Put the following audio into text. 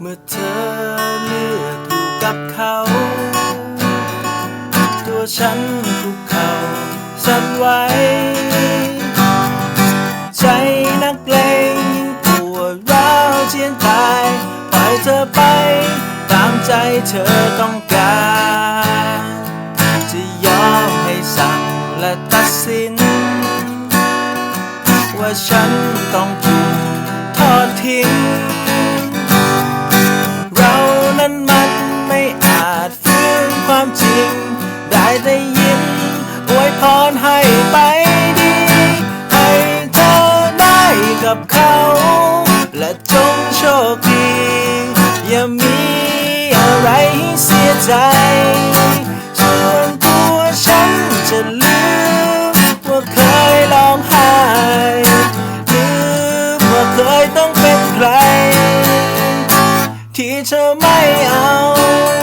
เมื่อเธอเลือกอยู่กับเขา ตัวฉันคุกเข่าสั่นไหวใจนักเลงยิ่งปวดร้าวเจียนตายปล่อยเธอไป ตามใจเธอต้องการ จะยอมให้สั่งและตัดสิน ว่าฉันต้องถูกามจริง ได้ได้ยินอวยพรให้ไปดี ให้เธอได้กับเขา และจงโชคดี อย่ามีอะไรให้เสียใจส่วนตัวฉันจะลืมว่าเคยร้องไห้ลืมว่าเคยต้องเป็นใคร ที่เธอไม่เอา